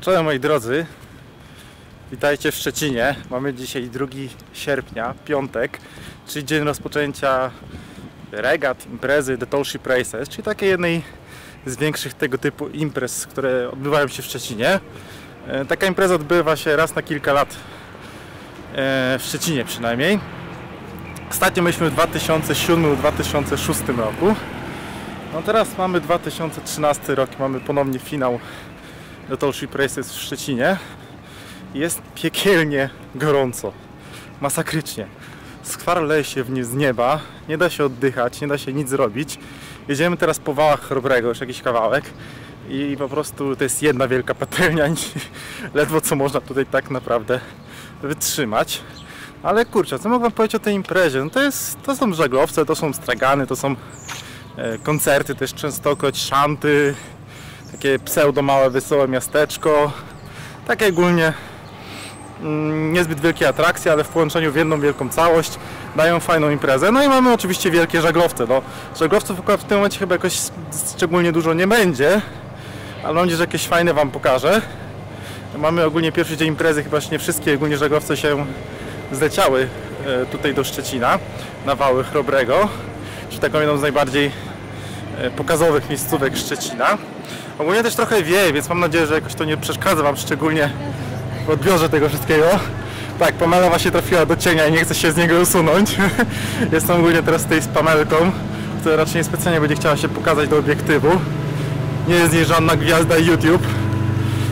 Cześć moi drodzy, witajcie w Szczecinie. Mamy dzisiaj 2 sierpnia, piątek, czyli dzień rozpoczęcia regat, imprezy The Tollship Races, czyli takiej jednej z większych tego typu imprez, które odbywają się w Szczecinie. E, Taka impreza odbywa się raz na kilka lat, e, w Szczecinie przynajmniej. Ostatnio myśmy w 2007-2006 roku. No teraz mamy 2013 rok, mamy ponownie finał The Tollship Races w Szczecinie. Jest piekielnie gorąco, masakrycznie. Skwar leje się w nie z nieba, nie da się oddychać, nie da się nic zrobić. Jedziemy teraz po wałach Chrobrego, już jakiś kawałek i po prostu to jest jedna wielka patelnia, ledwo co można tutaj tak naprawdę wytrzymać. Ale kurczę, co mogę wam powiedzieć o tej imprezie? No to, jest, to są żaglowce, to są stragany, to są e, koncerty też częstokroć, szanty, takie pseudo małe, wesołe miasteczko. Takie ogólnie mm, niezbyt wielkie atrakcje, ale w połączeniu w jedną wielką całość dają fajną imprezę. No i mamy oczywiście wielkie żaglowce. No, żaglowców akurat w tym momencie chyba jakoś szczególnie dużo nie będzie, ale mam nadzieję, że jakieś fajne Wam pokażę. Mamy ogólnie pierwszy dzień imprezy, chyba nie wszystkie ogólnie żaglowce się zleciały e, tutaj do Szczecina, na wały Chrobrego, czyli taką jedną z najbardziej e, pokazowych miejscówek Szczecina. Ogólnie też trochę wieje, więc mam nadzieję, że jakoś to nie przeszkadza Wam szczególnie w odbiorze tego wszystkiego. Tak, Pamela właśnie trafiła do cienia i nie chce się z niego usunąć. Jestem ogólnie teraz tutaj z Pamelką, która raczej niespecjalnie będzie chciała się pokazać do obiektywu. Nie jest jej żadna gwiazda YouTube.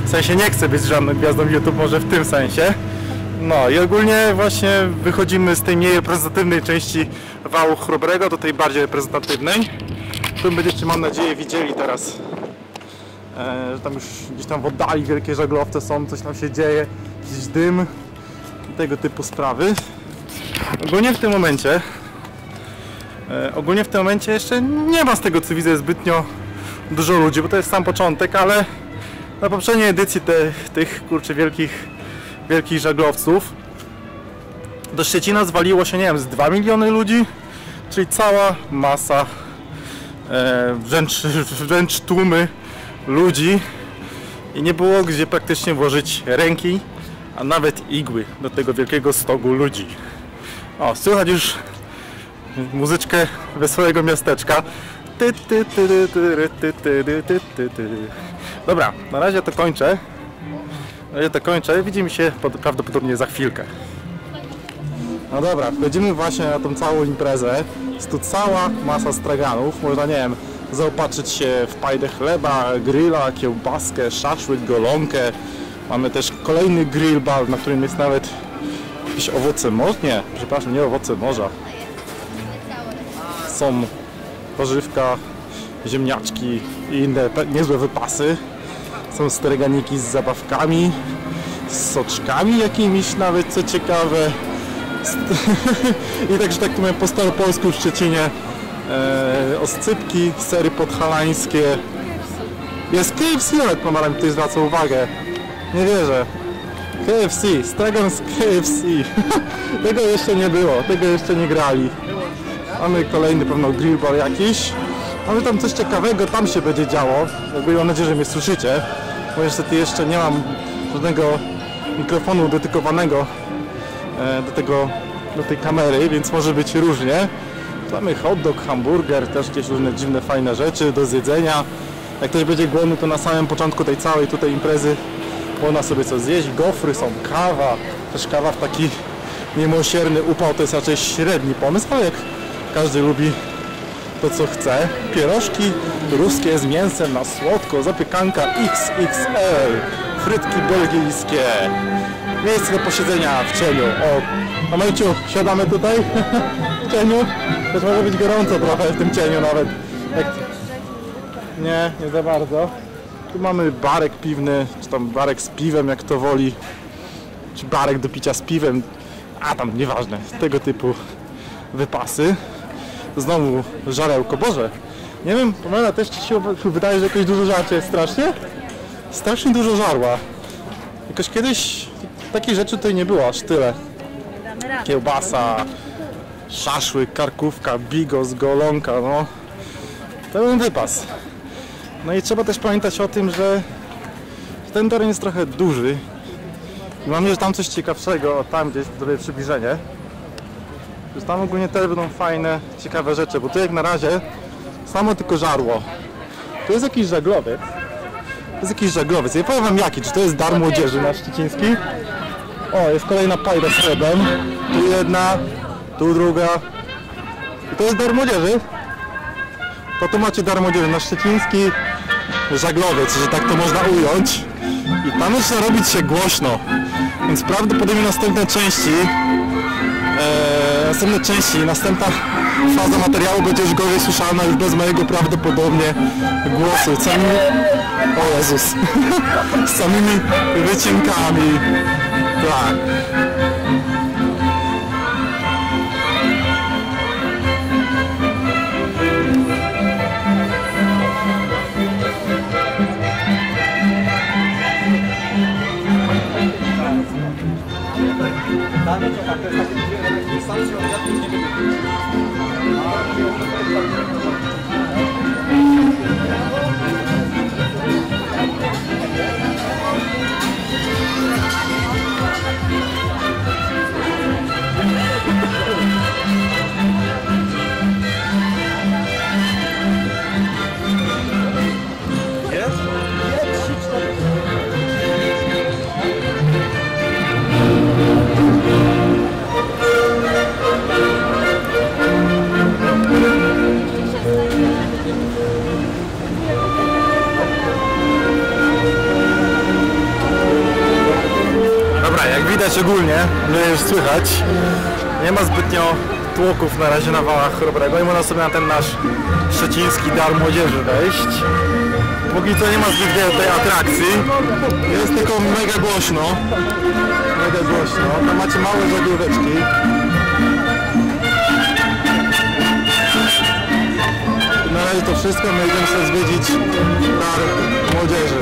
W sensie nie chce być żadną gwiazdą YouTube, może w tym sensie. No i ogólnie właśnie wychodzimy z tej mniej reprezentatywnej części wału chrobrego do tej bardziej reprezentatywnej. Tu będziecie mam nadzieję widzieli teraz że tam już gdzieś tam w oddali wielkie żaglowce są, coś tam się dzieje, jakiś dym tego typu sprawy. Ogólnie w tym momencie e, ogólnie w tym momencie jeszcze nie ma z tego co widzę zbytnio dużo ludzi, bo to jest sam początek, ale na poprzedniej edycji te, tych kurczę wielkich wielkich żaglowców do Szczecina zwaliło się, nie wiem, z 2 miliony ludzi, czyli cała masa e, wręcz, wręcz tłumy ludzi i nie było gdzie praktycznie włożyć ręki, a nawet igły do tego wielkiego stogu ludzi. O, słychać już muzyczkę wesołego miasteczka. Ty, ty, ty, ty, ty, ty, ty, ty, ty. Dobra, na razie to kończę. Na razie to kończę. Widzimy się pod- prawdopodobnie za chwilkę. No dobra, wchodzimy właśnie na tą całą imprezę. Jest tu cała masa straganów. Można, nie wiem, zaopatrzyć się w pajdę chleba, grilla, kiełbaskę, szaszłyk, golonkę. Mamy też kolejny grill bar, na którym jest nawet jakieś owoce morza. Nie, przepraszam, nie owoce morza. Są warzywka, ziemniaczki i inne niezłe wypasy. Są streganiki z zabawkami, z soczkami jakimiś nawet, co ciekawe. I także tak tu po staropolsku w Szczecinie e, oscypki, sery podhalańskie. Jest KFC nawet pomarem tutaj zwraca uwagę. Nie wierzę. KFC, stragan z KFC. tego jeszcze nie było, tego jeszcze nie grali. Mamy kolejny pewno grill jakiś. Mamy tam coś ciekawego, tam się będzie działo. Mam nadzieję, że mnie słyszycie. Bo niestety jeszcze nie mam żadnego mikrofonu dedykowanego e, do tego, do tej kamery, więc może być różnie. Mamy hot dog, hamburger, też jakieś różne dziwne, fajne rzeczy do zjedzenia. Jak ktoś będzie głodny, to na samym początku tej całej tutaj imprezy można sobie coś zjeść. Gofry są, kawa, też kawa w taki niemiłosierny upał to jest raczej średni pomysł, ale jak każdy lubi to co chce. Pierożki ruskie z mięsem na słodko, zapiekanka XXL, frytki belgijskie, miejsce do posiedzenia w cieniu. O, Amelciu, siadamy tutaj cieniu? Też może być gorąco trochę w tym cieniu nawet. Jak... Nie, nie za bardzo. Tu mamy barek piwny, czy tam barek z piwem, jak to woli. Czy barek do picia z piwem. A tam, nieważne, tego typu wypasy. Znowu żarełko. Boże, nie wiem, Pamela też ci się wydaje, że jakoś dużo żarcie jest strasznie? Strasznie dużo żarła. Jakoś kiedyś takich rzeczy tutaj nie było aż tyle. Kiełbasa, szaszłyk, karkówka, bigos, golonka, no. Pełen wypas. No i trzeba też pamiętać o tym, że Ten teren jest trochę duży. I mam nadzieję, że tam coś ciekawszego, tam gdzieś zrobię przybliżenie. Już tam ogólnie też będą fajne, ciekawe rzeczy, bo tu jak na razie samo tylko żarło. Tu jest jakiś żaglowiec. To jest jakiś żaglowiec. Ja powiem wam jaki, czy to jest dar młodzieży na Szczeciński? O, jest kolejna pajda z chlebem. Tu jedna, tu druga. I to jest dar młodzieży. To tu macie dar młodzieży na Szczeciński żaglowiec, że tak to można ująć. I tam zaczyna robić się głośno. Więc prawdopodobnie następne części e, następne części, następna faza materiału będzie już gorzej słyszalna już bez mojego prawdopodobnie głosu. Samymi, o Jezus, samymi wycinkami. Tak. Dobra, słychać, nie ma zbytnio tłoków na razie na wałach chrobrego i można sobie na ten nasz szczeciński dar młodzieży wejść. Póki co nie ma zbyt wiele tej atrakcji, jest tylko mega głośno, mega głośno, tam macie małe żaglóweczki. Na razie to wszystko, my idziemy sobie zwiedzić dar młodzieży.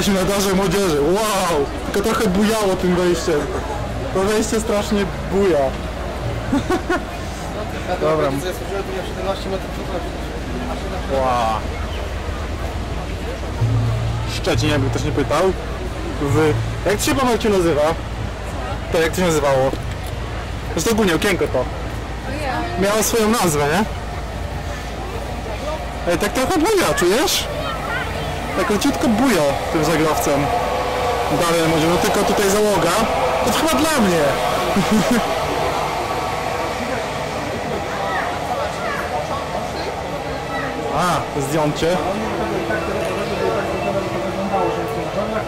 Jesteśmy na darze młodzieży. Wow! Tylko trochę bujało tym wejściem. To wejście strasznie buja. Dobra. Ja służyłem tu nie 17 metrów przed Wow. Szczecin, jakby ktoś nie pytał. W... Jak to się pan Marciu nazywa? To jak to się nazywało? Zresztą ogólnie okienko to. Miało swoją nazwę, nie? Ej, tak trochę buja, czujesz? Tak leciutko buja tym żaglowcem. Dalej może, no tylko tutaj załoga. To chyba dla mnie. A, zdjącie.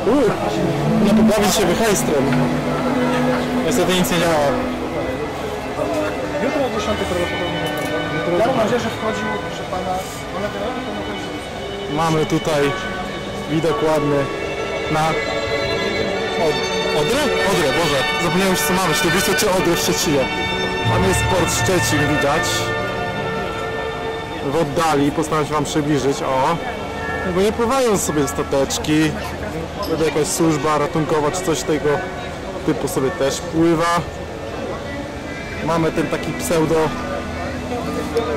Uuu, no pobawić się wyhejstrem. Niestety nic nie działa. Jutro o 10 prawdopodobnie. Ja mam nadzieję, że wchodził, że pana... Ona generalnie to mogę Mamy tutaj widok ładny na Od... Odrę? Odrę, Boże. Zapomniałem już co mamy, czy to czy Odrę w Szczecinie. Tam jest port Szczecin widać. W oddali, postaram się Wam przybliżyć, o. No bo nie pływają sobie stateczki. Będzie jakaś służba ratunkowa czy coś tego typu sobie też pływa. Mamy ten taki pseudo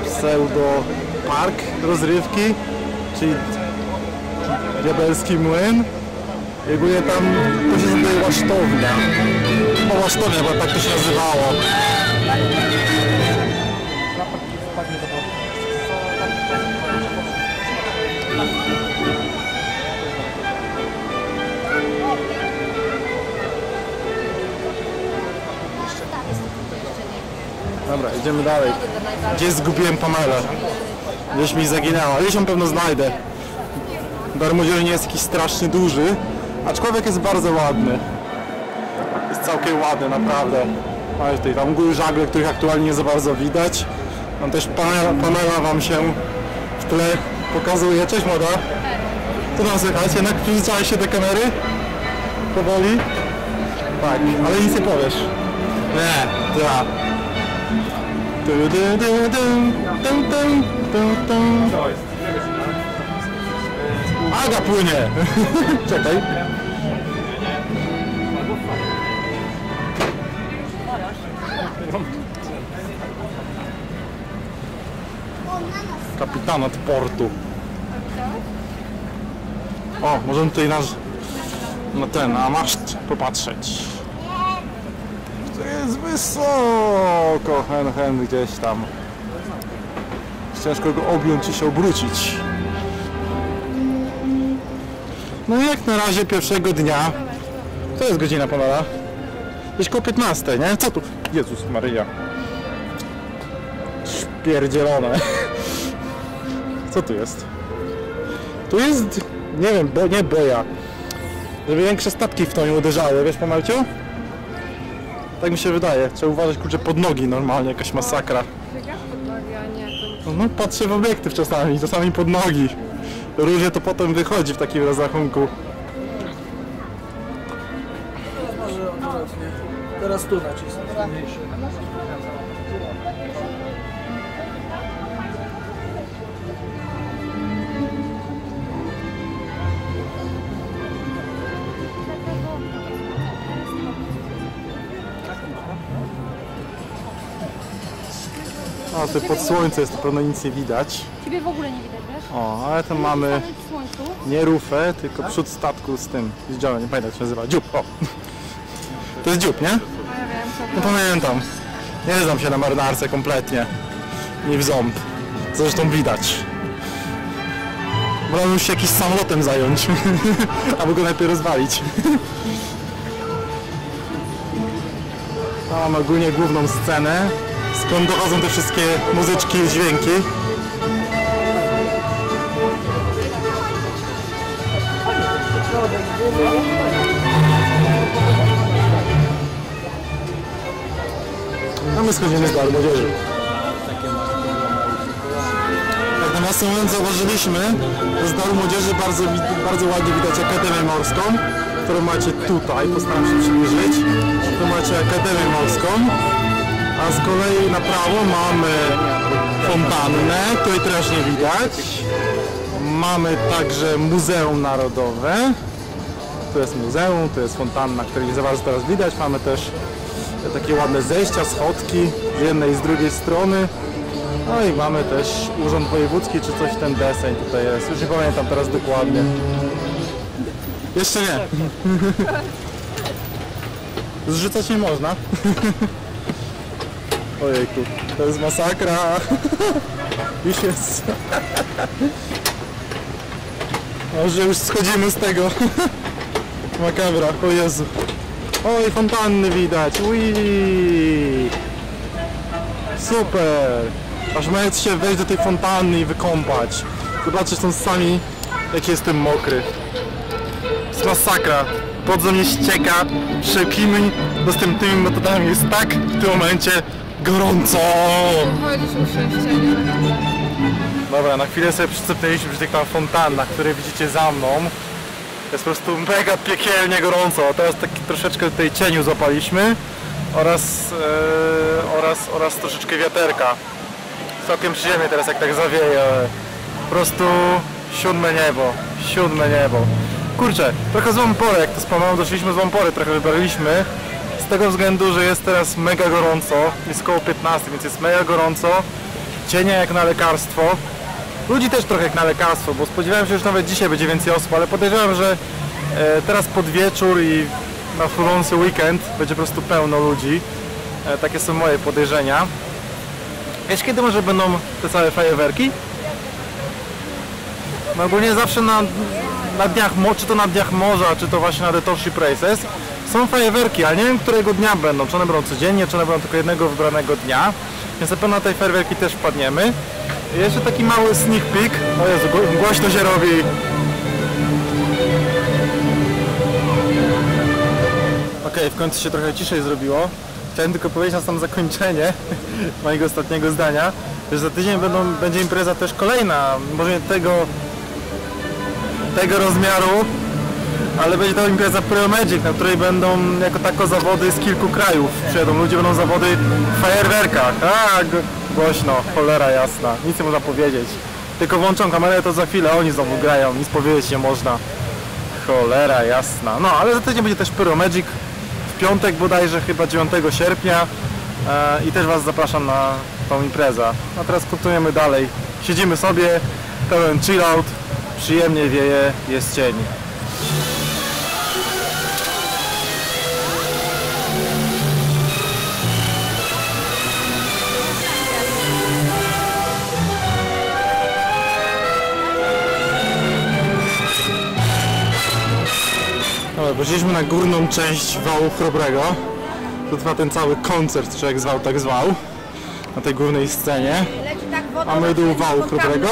pseudo park rozrywki, czyli diabelski młyn. Ogólnie tam to się nazywa łasztownia. Chyba łasztownia, bo tak to się nazywało. Dobra, idziemy dalej. Gdzie zgubiłem Pamelę? Gdzieś mi zaginęła. Gdzieś ją pewno znajdę. Dar młodzieży nie jest jakiś strasznie duży, aczkolwiek jest bardzo ładny. Jest całkiem ładny, naprawdę. Mamy tutaj tam góry żagle, których aktualnie nie za bardzo widać. Mam też Pamela, Pamela Wam się w tle pokazuje. Cześć młoda. Co tam słychać? Jednak przyzwyczaiłeś się do kamery? Powoli? Tak, ale nic nie powiesz. Nie, ja. Dum, dum. Aga płynie! Czekaj. Kapitanat portu. O, możemy tutaj nasz na ten, na maszt popatrzeć. Jest wysoko, hen, hen, gdzieś tam. Ciężko go objąć i się obrócić. No i jak na razie pierwszego dnia. To jest godzina ponad. Gdzieś koło 15, nie? Co tu? Jezus Maryja. Śpierdzielone. Co tu jest? Tu jest, nie wiem, bo nie boja. Żeby większe statki w to nie uderzały, wiesz Pamelciu? Tak mi się wydaje. Trzeba uważać kurczę pod nogi normalnie, jakaś masakra. No, no patrzę w obiektyw czasami, czasami pod nogi. Różnie to potem wychodzi w takim rozrachunku. Teraz tu nacisnę. A tutaj pod słońce jest to pewno nic nie widać. Ciebie w ogóle nie widać, wiesz? O, ale to mamy nie rufę, tylko przód statku z tym, z działem, nie pamiętam jak się nazywa, dziób, o. To jest dziób, nie? A ja wiem, co No pamiętam. Nie znam się na marynarce kompletnie. Nie w ząb. Zresztą widać. Wolałbym się jakimś samolotem zająć. Albo go najpierw rozwalić. Tam mamy ogólnie główną scenę, skąd dochodzą te wszystkie muzyczki i dźwięki. A my schodzimy bar młodzieży. Jak na własny moment zauważyliśmy, że z daru młodzieży bardzo, bardzo ładnie widać Akademię Morską, którą macie tutaj, postaram się przybliżyć. Tu macie Akademię Morską, a z kolei na prawo mamy fontannę, której też nie widać. Mamy także Muzeum Narodowe. Tu jest muzeum, tu jest fontanna, której nie za bardzo teraz widać. Mamy też takie ładne zejścia, schodki z jednej i z drugiej strony. No i mamy też Urząd Wojewódzki, czy coś ten deseń tutaj jest. Już nie pamiętam teraz dokładnie. Jeszcze nie. Zrzucać nie można. Ojejku, to jest masakra. Już jest. Może już schodzimy z tego. Makabra, o Jezu. Oj, fontanny widać. Ui. Super. Aż mając się wejść do tej fontanny i wykąpać. Zobaczcie stąd sami, jak jestem mokry. Jest masakra. Pod ze mnie ścieka. Wszelkimi dostępnymi metodami jest tak w tym momencie gorąco. Dobra, na chwilę sobie przycepnęliśmy przy tych tam fontannach, które widzicie za mną. Jest po prostu mega piekielnie gorąco. Teraz taki troszeczkę tutaj cieniu złapaliśmy oraz, e, oraz, oraz troszeczkę wiaterka. Całkiem przyjemnie teraz jak tak zawieje. Po prostu siódme niebo, siódme niebo. Kurczę, trochę złą porę, jak to wspomniałem, doszliśmy złą porę, trochę wybraliśmy. Z tego względu, że jest teraz mega gorąco, jest koło 15, więc jest mega gorąco. Cienia jak na lekarstwo. Ludzi też trochę jak na lekarstwo, bo spodziewałem się, że nawet dzisiaj będzie więcej osób, ale podejrzewam, że e, teraz pod wieczór i na florący weekend będzie po prostu pełno ludzi. E, takie są moje podejrzenia. Wiesz kiedy może będą te całe fajerwerki? No ogólnie zawsze na, na dniach, czy to na dniach morza, czy to właśnie na The Torship Races są fajerwerki, ale nie wiem którego dnia będą, czy one będą codziennie, czy one będą tylko jednego wybranego dnia. Więc na pewno na tej fajerwerki też wpadniemy. I jeszcze taki mały sneak peek. O Jezu, gło- głośno się robi. Okej, w końcu się trochę ciszej zrobiło. Chciałem tylko powiedzieć na sam zakończenie mojego ostatniego zdania, że za tydzień będą, będzie impreza też kolejna, może nie tego, tego rozmiaru, ale będzie to impreza Pro Magic, na której będą jako tako zawody z kilku krajów. Przyjadą ludzie, będą zawody w fajerwerkach. A, g- głośno, cholera jasna, nic nie można powiedzieć. Tylko włączą kamerę, to za chwilę oni znowu grają, nic powiedzieć nie można. Cholera jasna. No, ale za tydzień będzie też Pyro Magic w piątek bodajże, chyba 9 sierpnia e, i też Was zapraszam na tą imprezę. A teraz kontynuujemy dalej. Siedzimy sobie, pełen chill out, przyjemnie wieje, jest cień. Dobra, poszliśmy na górną część wału chrobrego. Tu trwa ten cały koncert, czy jak zwał, tak zwał. Na tej górnej scenie. Mamy dół wału chrobrego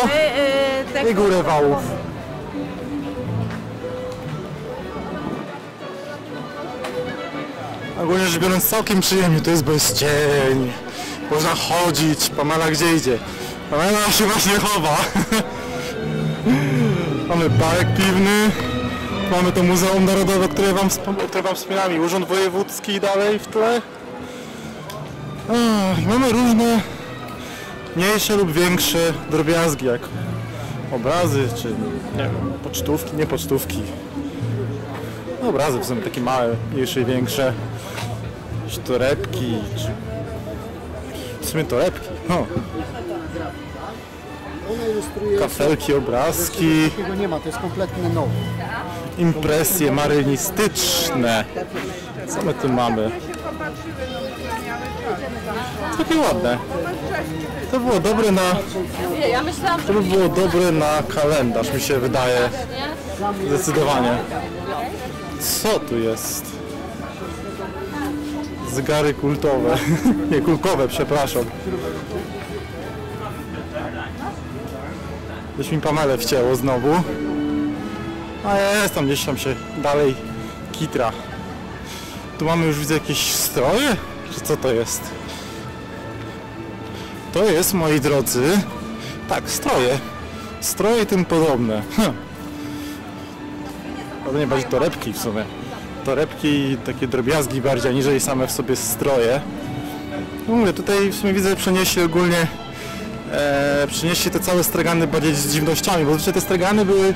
i górę wałów. Ogólnie rzecz biorąc całkiem przyjemnie, to jest bez cień. Można chodzić, Pamela gdzie idzie? Pamela się właśnie chowa. Mamy park piwny. Mamy to Muzeum Narodowe, które wam, które wam wspominałem, i Urząd Wojewódzki dalej w tle. Mamy różne mniejsze lub większe drobiazgi, jak obrazy, czy nie wiem, pocztówki, nie pocztówki. No, obrazy w sumie takie małe, mniejsze i większe. Jakieś torebki, czy... W sumie torebki, no. Kafelki, obrazki. Takiego nie ma, to jest kompletnie nowe. impresje marynistyczne. Co my tu mamy? Takie ładne. To było dobre na. To by było dobre na kalendarz, mi się wydaje. Zdecydowanie. Co tu jest? Zegary kultowe. Nie, kulkowe, przepraszam. Gdzieś mi Pamelę wcięło znowu. A jest tam gdzieś tam się dalej kitra. Tu mamy już widzę jakieś stroje? Czy co to jest? To jest, moi drodzy, tak, stroje. Stroje tym podobne. Hm. Pewnie bardziej torebki w sumie. Torebki i takie drobiazgi bardziej, aniżeli same w sobie stroje. No mówię, tutaj w sumie widzę przenieśli ogólnie e, przynieśli te całe stragany bardziej z dziwnościami, bo zazwyczaj te stragany były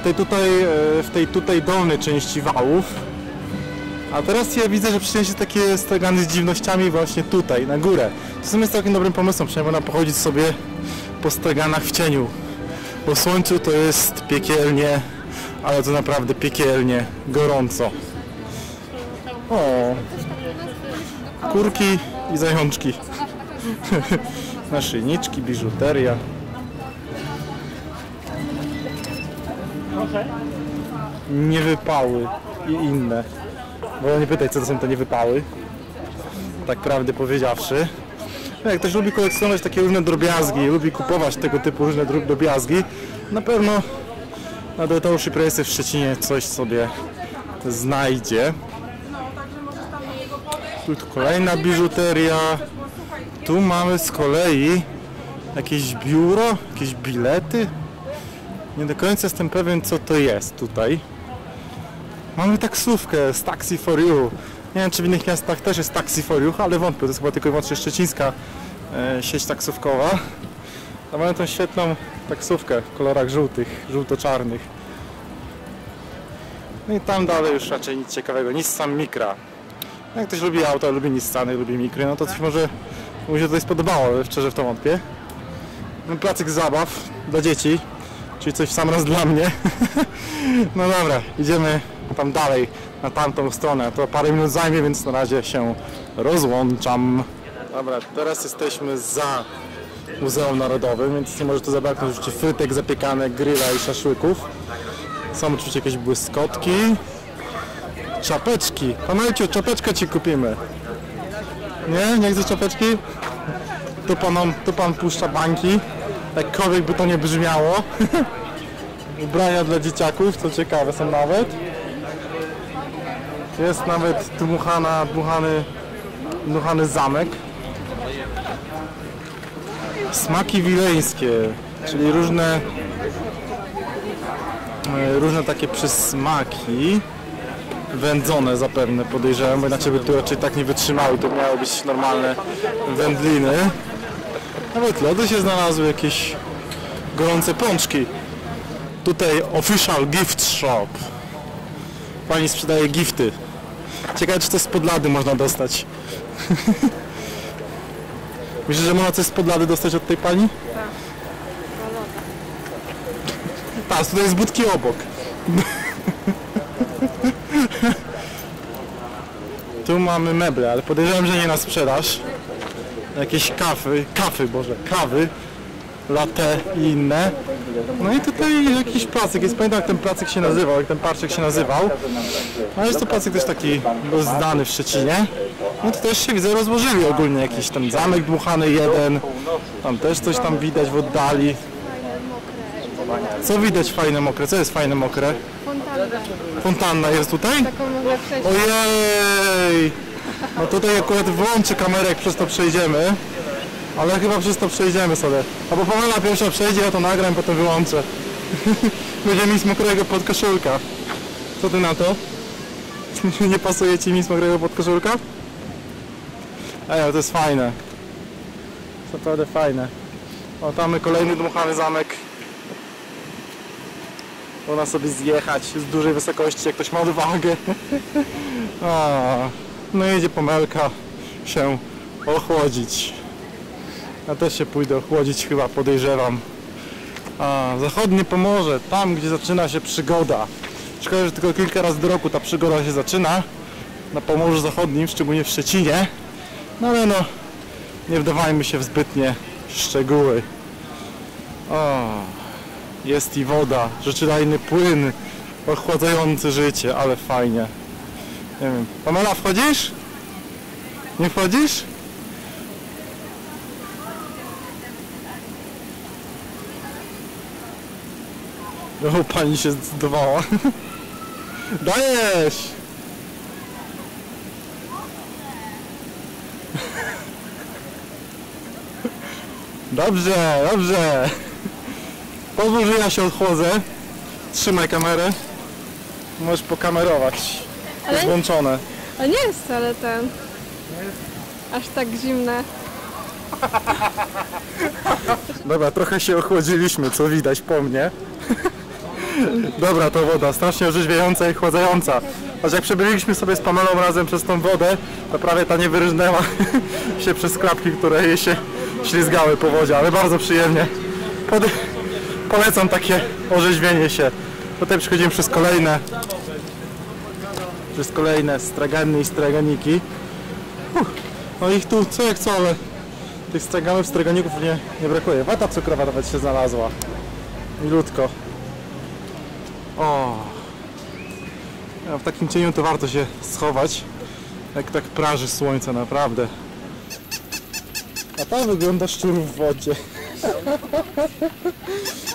w tej tutaj, e, w tej tutaj dolnej części wałów. A teraz ja widzę, że przynieśli takie stragany z dziwnościami właśnie tutaj, na górę. To w sumie jest całkiem dobrym pomysłem, przynajmniej można pochodzić sobie po straganach w cieniu. Po słońcu to jest piekielnie, ale to naprawdę piekielnie, gorąco. O, kurki i zajączki. Naszyjniczki, biżuteria. Niewypały i inne. Bo nie pytaj, co to są te niewypały. Tak prawdę powiedziawszy. No, Jak ktoś lubi kolekcjonować takie różne drobiazgi, lubi kupować tego typu różne dro- drobiazgi, na pewno na Detoshi Presy w Szczecinie coś sobie znajdzie. Tu kolejna biżuteria. Tu mamy z kolei jakieś biuro, jakieś bilety. Nie do końca jestem pewien co to jest tutaj. Mamy taksówkę z Taxi for You. Nie wiem czy w innych miastach też jest Taxi for You, ale wątpię, to jest chyba tylko i wyłącznie szczecińska e, sieć taksówkowa. A mamy tą świetną taksówkę w kolorach żółtych, żółto-czarnych. No i tam dalej już raczej nic ciekawego, Nissan Micra. Jak ktoś lubi auto, lubi Nissany, lubi Micry, no to coś może mu się tutaj spodobało, szczerze w to wątpię. No, Placyk zabaw dla dzieci, czyli coś w sam raz dla mnie. no dobra, idziemy tam dalej, na tamtą stronę. To parę minut zajmie, więc na razie się rozłączam. Dobra, teraz jesteśmy za Muzeum Narodowym, więc nie może tu zabraknąć frytek, zapiekanek, gryla i szaszłyków. Są oczywiście jakieś błyskotki. Czapeczki. Pamelciu, czapeczkę ci kupimy. Nie? Nie chcesz czapeczki? Tu, panom, tu pan puszcza bańki. Jakkolwiek by to nie brzmiało. Ubrania dla dzieciaków, co ciekawe są nawet. Jest nawet dmuchana, dmuchany, dmuchany zamek. Smaki wileńskie, czyli różne e, różne takie przysmaki. Wędzone zapewne podejrzewam, bo inaczej by tu raczej tak nie wytrzymały. To miały być normalne wędliny. Nawet lody się znalazły, jakieś gorące pączki. Tutaj official gift shop. Pani sprzedaje gifty. Ciekawe czy to z podlady można dostać. Myślisz, że można coś z podlady dostać od tej pani? Tak. Tak, tutaj jest budki obok. Tu mamy meble, ale podejrzewam, że nie na sprzedaż. Jakieś kawy, kafy, boże, kawy, latte i inne. No i tutaj jakiś placyk, jest pamiętam jak ten placyk się nazywał, jak ten parczek się nazywał. A jest to placyk też taki dość znany w Szczecinie. No to też się widzę rozłożyli ogólnie jakiś ten zamek dmuchany jeden. Tam też coś tam widać w oddali. Co widać fajne mokre? Co jest fajne mokre? Fontanna jest tutaj? Taką mogę przejść. Ojej! No tutaj akurat włączę kamerę, jak przez to przejdziemy. Ale chyba przez to przejdziemy sobie. Albo Pamela pierwsza przejdzie, ja to nagram, potem wyłączę. Będzie mi z mokrego podkoszulka. Co ty na to? Nie pasuje ci mi z mokrego podkoszulka? Ej, to jest fajne. To naprawdę fajne. O, tam kolejny dmuchany zamek. Można sobie zjechać z dużej wysokości, jak ktoś ma odwagę. A, no jedzie pomelka się ochłodzić. Ja też się pójdę ochłodzić chyba, podejrzewam. A, zachodnie Pomorze, tam gdzie zaczyna się przygoda. Szkoda, że tylko kilka razy do roku ta przygoda się zaczyna. Na Pomorzu Zachodnim, szczególnie w Szczecinie. No ale no, nie wdawajmy się w zbytnie szczegóły. O, jest i woda, rzeczytajny płyn ochładzający życie, ale fajnie. Nie wiem. Pamela, wchodzisz? Nie wchodzisz? O, pani się zdecydowała. Dajesz! Dobrze, dobrze. Pozwól, że ja się odchłodzę. Trzymaj kamerę. Możesz pokamerować. Ale- Jest włączone. A nie jest wcale ten. Aż tak zimne. Dobra, trochę się ochłodziliśmy, co widać po mnie. Dobra, to woda, strasznie orzeźwiająca i chładzająca. Choć jak przebyliśmy sobie z Pamelą razem przez tą wodę, to prawie ta nie wyrżnęła się przez klapki, które jej się ślizgały po wodzie, ale bardzo przyjemnie. Pod... Polecam takie orzeźwienie się. Tutaj przechodzimy przez kolejne przez kolejne stragany i straganiki. No ich tu co jak co, ale tych straganów, straganików nie, nie brakuje. Wata cukrowa nawet się znalazła. Milutko. O. W takim cieniu to warto się schować. Jak tak praży słońce, naprawdę. A tam wygląda szczur w wodzie.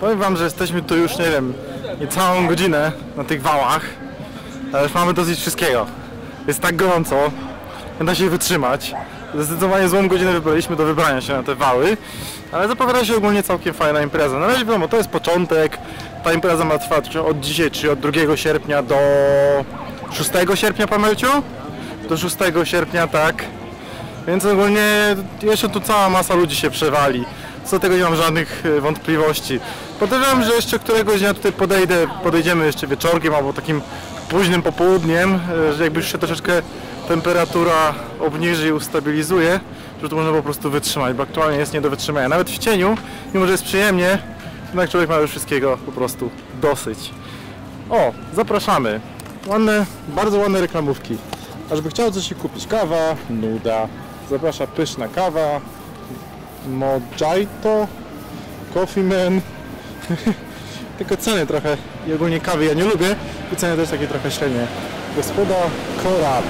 Powiem wam, że jesteśmy tu już, nie wiem, niecałą godzinę na tych wałach. Ale już mamy dosyć wszystkiego. Jest tak gorąco, nie da się wytrzymać. Zdecydowanie złą godzinę wybraliśmy do wybrania się na te wały, ale zapowiada się ogólnie całkiem fajna impreza. Na razie wiadomo, to jest początek, ta impreza ma trwać od dzisiaj, czyli od 2 sierpnia do 6 sierpnia, Pamelciu? Do 6 sierpnia, tak. Więc ogólnie jeszcze tu cała masa ludzi się przewali. Co do tego nie mam żadnych e, wątpliwości. Podejrzewam, że jeszcze któregoś dnia tutaj podejdę, podejdziemy jeszcze wieczorkiem albo takim późnym popołudniem, e, że jakby już się troszeczkę temperatura obniży i ustabilizuje, że to można po prostu wytrzymać, bo aktualnie jest nie do wytrzymania. Nawet w cieniu, mimo że jest przyjemnie, jednak człowiek ma już wszystkiego po prostu dosyć. O, zapraszamy. Ładne, bardzo ładne reklamówki. A żeby chciał coś kupić, kawa, nuda. Zaprasza pyszna kawa, Mojito, Coffee Man. Tylko ceny trochę i ogólnie kawy ja nie lubię i ceny też takie trochę średnie. Gospoda Korab.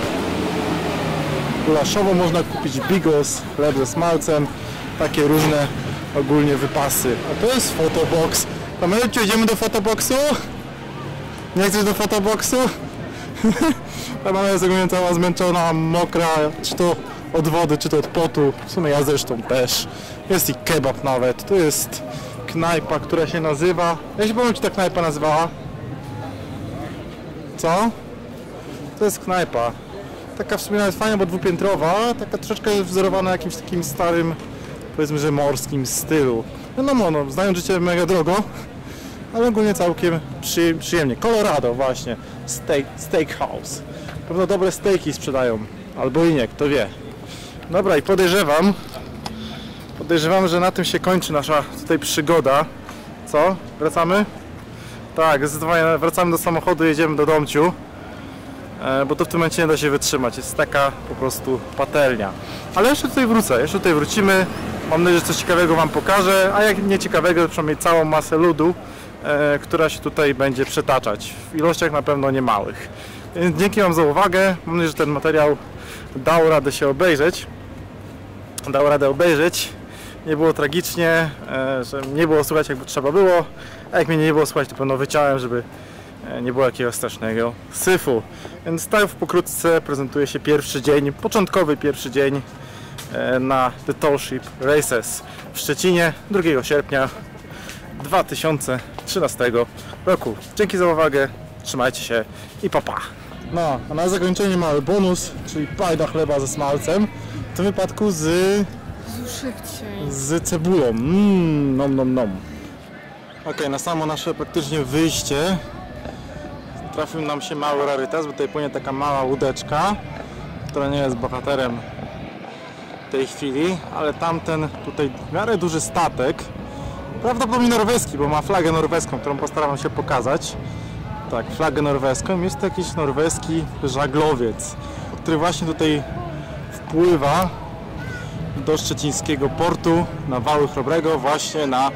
Gulaszowo można kupić bigos, chleb ze smalcem, takie różne ogólnie wypasy. A to jest fotobox. Pamiętajcie, idziemy do fotoboxu? Nie chcesz do fotoboxu? Ta mama jest ogólnie cała zmęczona, mokra, czy to od wody, czy to od potu. W sumie ja zresztą też. Jest i kebab nawet. Tu jest knajpa, która się nazywa... Ja się powiem, czy ta knajpa nazywała? Co? To jest knajpa. Taka w sumie nawet fajna, bo dwupiętrowa, taka troszeczkę wzorowana na jakimś takim starym, powiedzmy, że morskim stylu. No no, no, znają życie mega drogo, ale ogólnie całkiem przy, przyjemnie. Colorado właśnie, steak, steakhouse. Pewno dobre steaki sprzedają, albo i nie, kto wie. Dobra i podejrzewam, podejrzewam, że na tym się kończy nasza tutaj przygoda. Co? Wracamy? Tak, zdecydowanie wracamy do samochodu, jedziemy do domciu. E, bo to w tym momencie nie da się wytrzymać. Jest taka po prostu patelnia. Ale jeszcze tutaj wrócę, jeszcze tutaj wrócimy. Mam nadzieję, że coś ciekawego Wam pokażę, a jak nie ciekawego, to przynajmniej całą masę ludu, e, która się tutaj będzie przetaczać. W ilościach na pewno nie małych. Więc dzięki Wam za uwagę. Mam nadzieję, że ten materiał dał radę się obejrzeć. Dał radę obejrzeć. Nie było tragicznie, e, że nie było słuchać jakby trzeba było. A jak mnie nie było słuchać, to pewno wyciąłem, żeby e, nie było jakiegoś strasznego syfu. Więc tak pokrótce prezentuje się pierwszy dzień, początkowy pierwszy dzień e, na The Tallship Races w Szczecinie 2 sierpnia 2013 roku. Dzięki za uwagę, trzymajcie się i papa. No, a na zakończenie mały bonus, czyli pajda chleba ze smalcem. W tym wypadku z, Szybciej. z cebulą. Mmm, nom nom nom. Ok, na samo nasze praktycznie wyjście trafił nam się mały rarytas, bo tutaj płynie taka mała łódeczka, która nie jest bohaterem tej chwili, ale tamten tutaj w miarę duży statek, prawdopodobnie norweski, bo ma flagę norweską, którą postaram się pokazać. Tak, flagę norweską. Jest to jakiś norweski żaglowiec, który właśnie tutaj wpływa do szczecińskiego portu na Wały Chrobrego właśnie na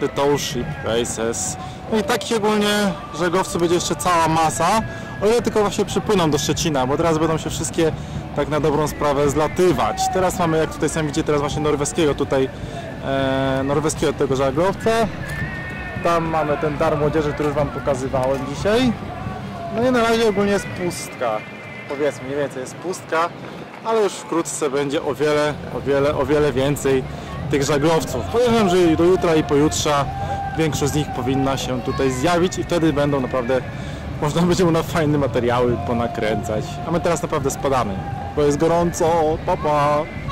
The Tall Ship Races. No i takich ogólnie żaglowców będzie jeszcze cała masa, o ile tylko właśnie przypłyną do Szczecina, bo teraz będą się wszystkie tak na dobrą sprawę zlatywać. Teraz mamy, jak tutaj sami widzicie, teraz właśnie norweskiego tutaj, e, norweskiego tego żaglowca. Tam mamy ten dar młodzieży, który już Wam pokazywałem dzisiaj. No i na razie ogólnie jest pustka. Powiedzmy, mniej więcej jest pustka, ale już wkrótce będzie o wiele, o wiele, o wiele więcej tych żaglowców. Podejrzewam, że do jutra i pojutrze większość z nich powinna się tutaj zjawić i wtedy będą naprawdę, można będzie na fajne materiały ponakręcać. A my teraz naprawdę spadamy, bo jest gorąco, papa. Pa.